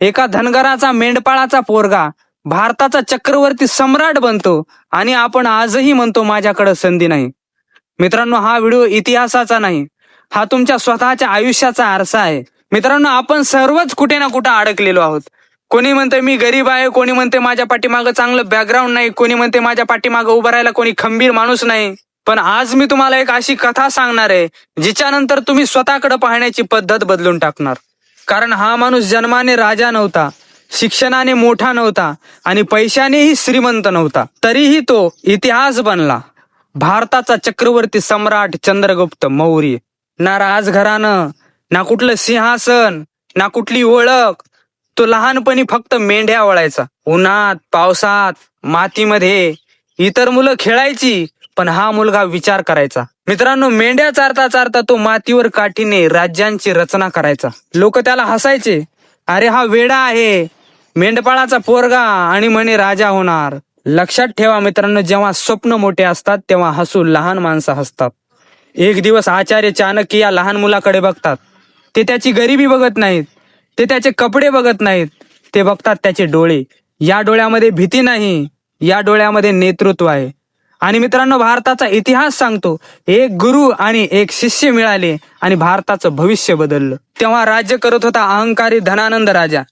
एका धनगराचा मेंढपाळाचा पोरगा भारताचा चक्रवर्ती सम्राट बनतो आणि आपण आजही म्हणतो माझ्याकडे संधी नाही. मित्रांनो हा व्हिडिओ इतिहासाचा नाही. हा तुमच्या स्वतःच्या आयुष्याचा आरसा आहे. मित्रांनो आपण सर्वच कुठे ना कुठे अडकलेलो आहोत. कोणी म्हणते मी गरीब आहे कोणी म्हणते माझ्या पाठीमागं चांगलं बॅकग्राऊंड नाही कोणी म्हणते माझ्या पाठीमागं उभं राहायला कोणी खंबीर माणूस नाही. पण आज मी तुम्हाला एक अशी कथा सांगणार आहे जिच्यानंतर तुम्ही स्वतःकडे पाहण्याची पद्धत बदलून टाकणार. कारण हा माणूस जन्माने राजा नव्हता शिक्षणाने मोठा नव्हता आणि पैशानेही श्रीमंत नव्हता. तरीही तो इतिहास बनला. भारताचा चक्रवर्ती सम्राट चंद्रगुप्त मौर्य. ना राजघरानं ना कुठलं सिंहासन ना कुठली ओळख. तो लहानपणी फक्त मेंढ्या वळायचा. उन्हात पावसात मातीमध्ये. इतर मुलं खेळायची पण हा मुलगा विचार करायचा. मित्रांनो मेंढ्या चारता चारता तो मातीवर काठीने राज्यांची रचना करायचा. लोक त्याला हसायचे अरे हा वेडा आहे. मेंढपाळाचा पोरगा आणि म्हणे राजा होणार. लक्षात ठेवा मित्रांनो जेव्हा स्वप्न मोठे असतात तेव्हा हसू लहान माणसं हसतात. एक दिवस आचार्य चाणक्य या लहान मुलाकडे बघतात. ते त्याची गरिबी बघत नाहीत. ते त्याचे कपडे बघत नाहीत. ते बघतात त्याचे डोळे. या डोळ्यामध्ये भीती नाही. या डोळ्यामध्ये नेतृत्व आहे. आणि मित्रांनो भारताचा इतिहास सांगतो एक गुरु आणि एक शिष्य मिळाले आणि भारताचं भविष्य बदललं. तेव्हा राज्य करत होता अहंकारी धनानंद राजा.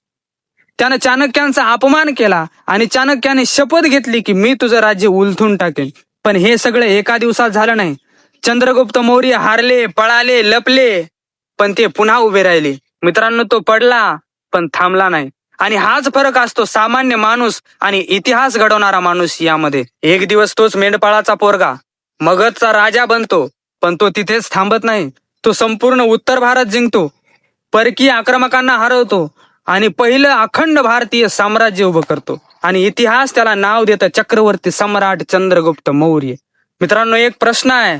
त्यानं चाणक्यांचा अपमान केला आणि चाणक्याने शपथ घेतली की मी तुझं राज्य उलथून टाकेन. पण हे सगळं एका दिवसात झालं नाही. चंद्रगुप्त मौर्य हारले पळाले लपले पण ते पुन्हा उभे राहिले. मित्रांनो तो पडला पण थांबला नाही. आणि हाच फरक असतो सामान्य माणूस आणि इतिहास घडवणारा माणूस यामध्ये. एक दिवस तोच मेंढपाळाचा पोरगा मगधचा राजा बनतो पण तो तिथेच थांबत नाही. तो संपूर्ण उत्तर भारत जिंकतो परकीय आक्रमकांना हरवतो आणि पहिलं अखंड भारतीय साम्राज्य उभं करतो. आणि इतिहास त्याला नाव देतं चक्रवर्ती सम्राट चंद्रगुप्त मौर्य. मित्रांनो एक प्रश्न आहे.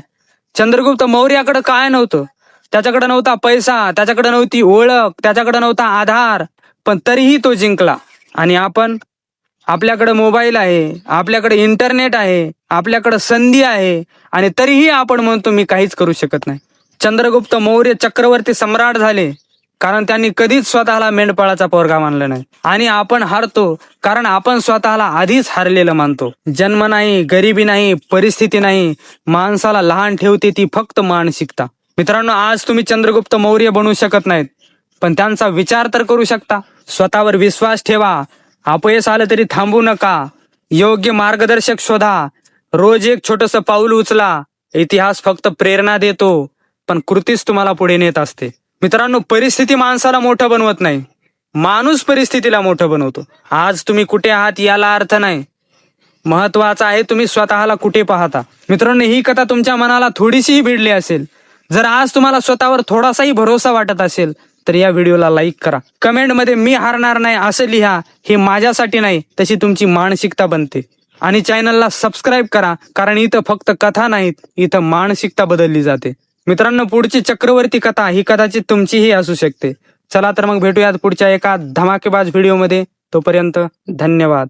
चंद्रगुप्त मौर्याकडे काय नव्हतं? त्याच्याकडे नव्हता पैसा त्याच्याकडे नव्हती ओळख त्याच्याकडे नव्हता आधार पण तरीही तो जिंकला. आणि आपण आपल्याकडे मोबाईल आहे आपल्याकडे इंटरनेट आहे आपल्याकडे संधी आहे आणि तरीही आपण म्हणतो मी काहीच करू शकत नाही. चंद्रगुप्त मौर्य चक्रवर्ती सम्राट झाले कारण त्यांनी कधीच स्वतःला मेंढपाळाचा पोरगा मानला नाही. आणि आपण हारतो कारण आपण स्वतःला आधीच हारलेलं मानतो. जन्म नाही गरिबी नाही परिस्थिती नाही माणसाला लहान ठेवते ती फक्त मानसिकता. मित्रांनो आज तुम्ही चंद्रगुप्त मौर्य बनू शकत नाहीत. पण त्यांचा विचार तर करू शकता. स्वतःवर विश्वास ठेवा. अपयश आलं तरी थांबू नका. योग्य मार्गदर्शक शोधा. रोज एक छोटस पाऊल उचला. इतिहास फक्त प्रेरणा देतो. पण कृतीच तुम्हाला पुढे नेत असते. मित्रांनो परिस्थिती माणसाला मोठं बनवत नाही. माणूस परिस्थितीला मोठं बनवतो. आज तुम्ही कुठे आहात याला अर्थ नाही. महत्त्वाचा आहे तुम्ही स्वतःला कुठे पाहता. मित्रांनो ही कथा तुमच्या मनाला थोडीशीही भिडली असेल. जर आज तुम्हाला स्वतःवर थोडासाही भरोसा वाटत असेल तर या व्हिडिओला लाईक करा. कमेंटमध्ये मी हारणार नाही असं लिहा. हे माझ्यासाठी नाही तशी तुमची मानसिकता बनते. आणि चॅनलला सबस्क्राईब करा कारण इथं फक्त कथा नाहीत इथं मानसिकता बदलली जाते. मित्रांनो पुढची चक्रवर्ती कथा ही कदाचित तुमचीही असू शकते. चला तर मग भेटूयात पुढच्या एका धमाकेबाज व्हिडिओमध्ये. तोपर्यंत धन्यवाद.